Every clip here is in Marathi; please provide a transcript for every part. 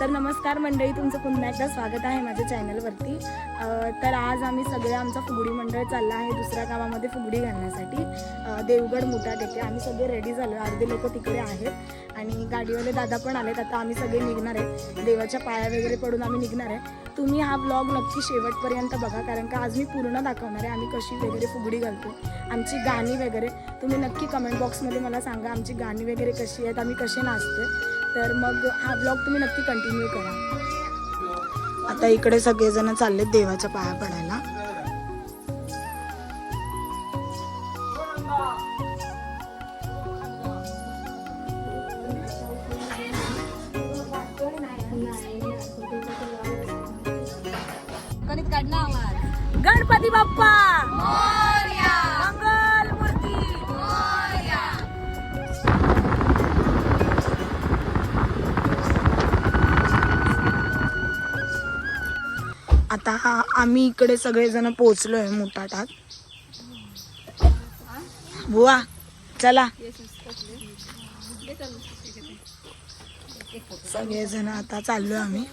तर नमस्कार मंडळी तुमचं पुन्हा एकदा स्वागत आहे माझ्या चॅनलवरती. तर आज आम्ही सगळे आमचा फुगडी मंडळ चालला आहे दुसऱ्या गावामध्ये फुगडी घालण्यासाठी. देवगड मोठा येथे आम्ही सगळे रेडी झालो अर्धे लोक तिकडे आहेत आणि गाडीवाले दादा पण आलेत. आता आम्ही सगळे निघणार आहे. देवाच्या पाया वगैरे पडून आम्ही निघणार आहे. तुम्ही हा ब्लॉग नक्की शेवटपर्यंत बघा कारण का आज मी पूर्ण दाखवणार आहे. आम्ही कशी वगैरे फुगडी घालतो आमची गाणी वगैरे. तुम्ही नक्की कमेंट बॉक्समध्ये मला सांगा आमची गाणी वगैरे कशी आहेत आम्ही कसे आहे तर मग हा ब्लॉग तुम्ही नक्की कंटिन्यू करा. आता इकडे सगळेजण चाललेत देवाच्या पाया पडायला. गणपती बाप्पा! आता हा आम्ही इकडे सगळेजण पोहोचलो आहे मोटाटात. बुवा चला. सगळेजण आता चाललो आम्ही.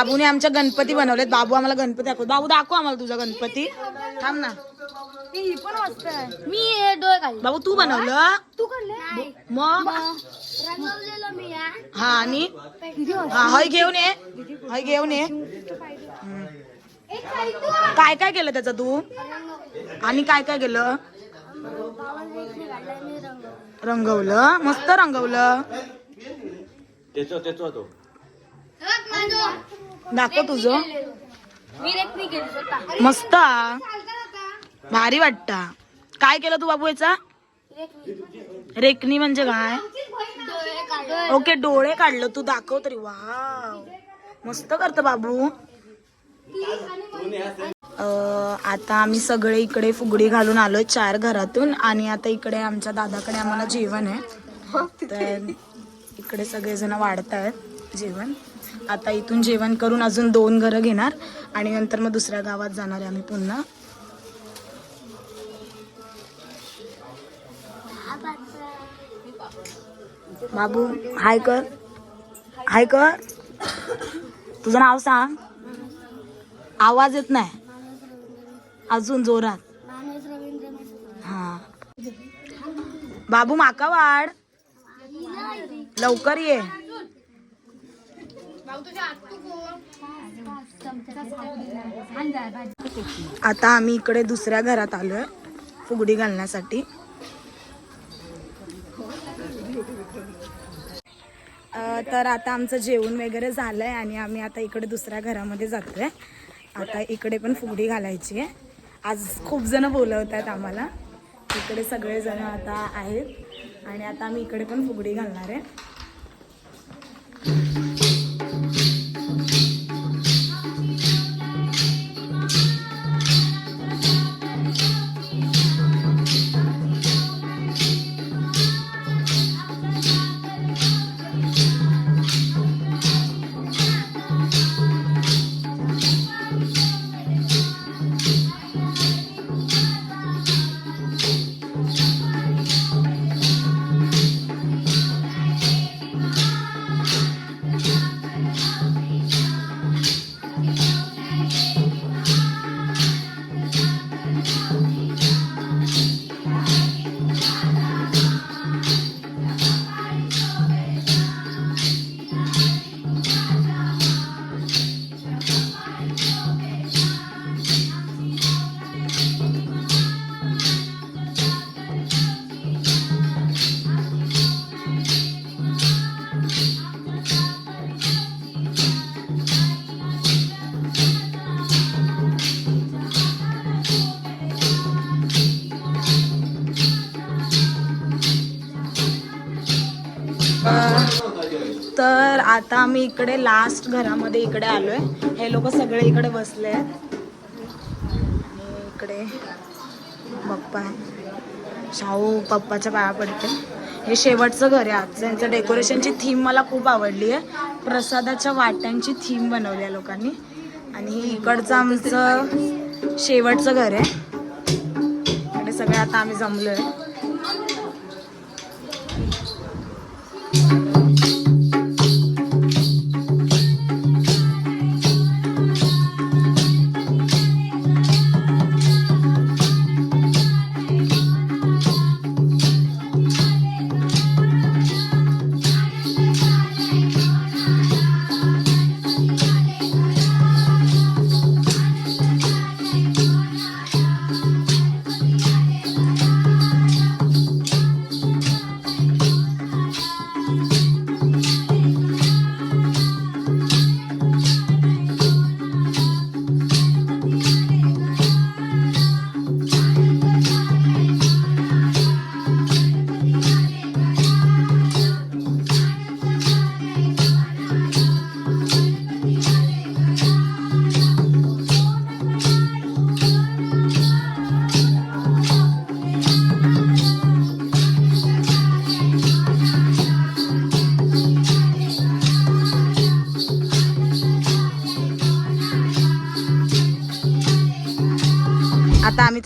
बाबूने आमच्या गणपती बनवलेत. बाबू आम्हाला गणपती दाखव बाबू दाखव आम्हाला तुझा गणपती. थांब ना. ही पण मस्त आहे. मी हे डोळे बाबू तू बनवलं? तू मग? रंगवलेलं मी या हा आणि? हा हय घेऊन ये. हय घेऊन ये. हम्म. काय काय केलं त्याचं तू? आणि काय काय केलं? रंगवलं. मस्त रंगवलं. त्याचा त्याचा तो. दाखव तुझं. मस्त. भारी वाटता. काय केलं तू बाबू याचा? रेकनी म्हणजे काय? ओके डोळे काढलं तू. दाखव तरी. वाव. मस्त करत बाबू. आता आम्ही सगळे इकडे फुगडी घालून आलोय चार घरातून आणि आता इकडे आमच्या दादाकडे आम्हाला जेवण आहे. तर इकडे सगळेजण वाढत आहेत जेवण. आता इथून जेवण करून अजून दोन घरं घेणार आणि नंतर मग दुसऱ्या गावात जाणार आहे आम्ही पुन्हा. बाबू हाय कर. हाय कर. तुझं नाव सांग. आवाज येत नाही. अजून जोरात. हा. बाबू माका वाढ. लवकर ये. आता आम्ही इकडे दुसऱ्या घरात आलोय फुगडी घालण्यासाठी. तर आता आमचं जेवण वगैरे झालंय आणि आम्ही आता इकडे दुसऱ्या घरामध्ये जातोय. आता इकडे पण फुगडी घालायची आहे. आज खूप जण बोलवत आहेत आम्हाला. इकडे सगळेजण आता आहेत आणि आता आम्ही इकडे पण फुगडी घालणार आहे. तर आता आम्ही इकडे लास्ट घरामध्ये इकडे आलोय. हे लोक सगळे इकडे बसले आहेत. आणि इकडे पप्पा शाहू पप्पाच्या पाया पडते. हे शेवटचं घर आहे आजचं. यांचं डेकोरेशनची थीम मला खूप आवडली आहे. प्रसादाच्या वाट्यांची थीम बनवली आहे लोकांनी. आणि हे इकडचं आमचं शेवटचं घर आहे. इकडे सगळे आता आम्ही जमलो आहे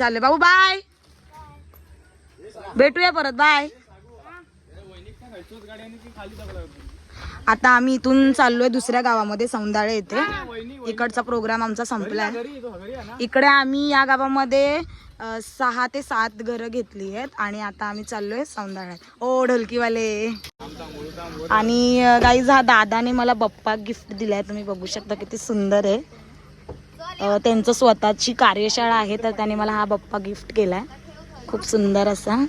चालले बाबू बाय. भेटूया परत बाय. आता आम्ही इथून चाललोय दुसऱ्या गावामध्ये सौंदाळे येथे. इकडचा प्रोग्राम आमचा संपलाय. इकडे आम्ही या गावामध्ये सहा ते सात घरं घेतली आहेत आणि आता आम्ही चाललोय सौंदाळ्यात. ओ ढोलकीवाले. आणि गाईज हा दादाने मला बप्पा गिफ्ट दिलाय. तुम्ही बघू शकता किती सुंदर आहे. त्यांचं स्वतःची कार्यशाळा आहे तर त्याने मला हा बाप्पा गिफ्ट केलाय. खूप सुंदर असा.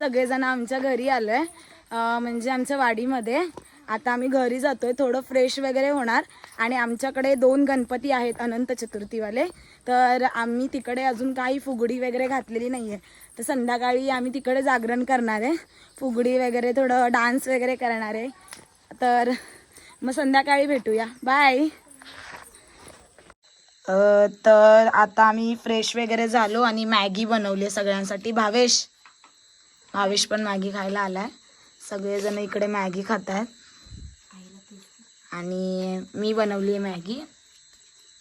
सगळेजण आमच्या घरी आलोय. आहे म्हणजे आमच्या वाडीमध्ये. आता आम्ही घरी जातोय थोडं फ्रेश वगैरे होणार. आणि आमच्याकडे दोन गणपती आहेत अनंत चतुर्थीवाले. तर आम्ही तिकडे अजून काही फुगडी वगैरे घातलेली नाही आहे तर संध्याकाळी आम्ही तिकडे जागरण करणार आहे. फुगडी वगैरे थोडं डान्स वगैरे करणार आहे. तर मग संध्याकाळी भेटूया. बाय तर आता आम्ही फ्रेश वगैरे झालो आणि मॅगी बनवली आहे सगळ्यांसाठी. भावेश? भावेश पण मॅगी खायला आलाय. सगळेजण इकडे मॅगी खात आहेत आणि मी बनवली आहे मॅगी.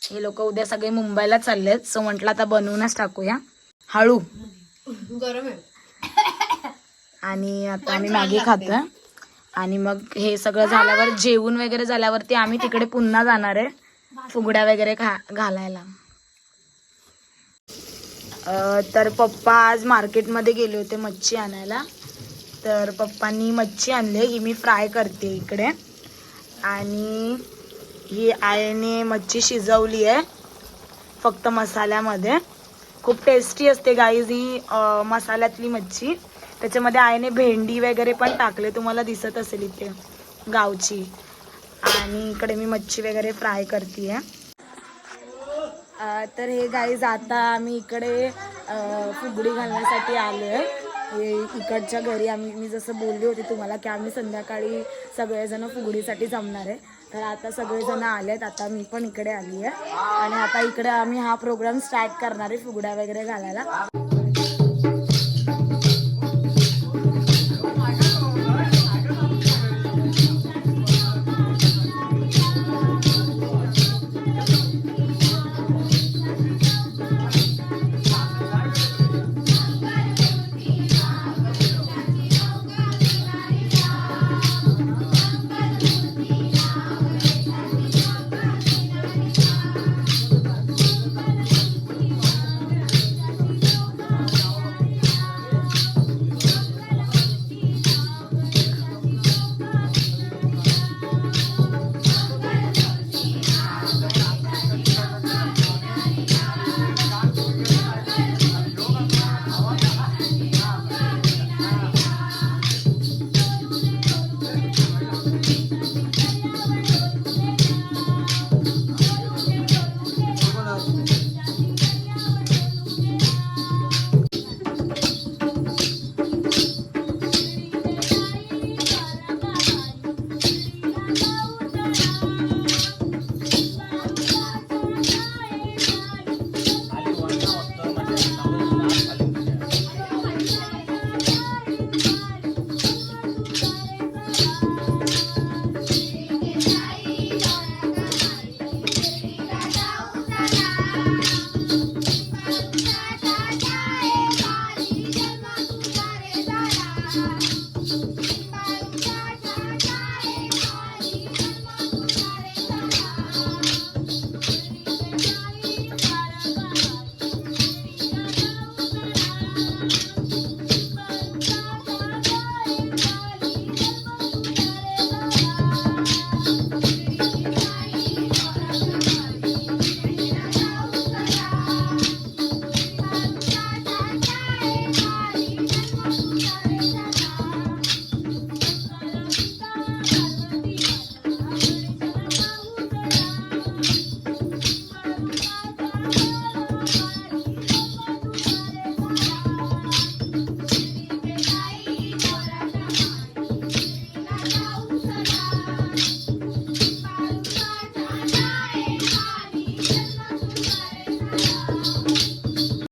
हे लोक उद्या सगळे मुंबईला चाललेत सो म्हटलं आता बनवूनच टाकूया. हळू. आणि आता आम्ही मॅगी खातोय. आणि मग हे सगळं झाल्यावर जेवून वगैरे झाल्यावरती आम्ही तिकडे पुन्हा जाणार आहे. फुगड्या वगैरे खा घालायला. तर पप्पा आज मार्केटमध्ये गेले होते मच्छी आणायला. तर पप्पांनी मच्छी आणली ही मी फ्राय करते इकडे. आणि ही आईने मच्छी शिजवली आहे फक्त मसाल्यामध्ये. खूप टेस्टी असते गाईज ही मसाल्यातली मच्छी. त्याच्यामध्ये आईने भेंडी वगैरे पण टाकले तुम्हाला दिसत असेल इथे गावची. आणि इकडे मी मच्छी वगैरे फ्राय करते आहे तर हे गाईज आता आम्ही इकडे फुगडी घालण्यासाठी आलो आहे हे इकडच्या घरी आम्ही मी जसं बोलली होती तुम्हाला की आम्ही संध्याकाळी सगळेजण फुगडीसाठी जमणार आहे. तर आता सगळेजण आले आहेत आता मी पण इकडे आली आहे आणि आता इकडे आम्ही हा प्रोग्राम स्टार्ट करणार आहे फुगड्या वगैरे घालायला.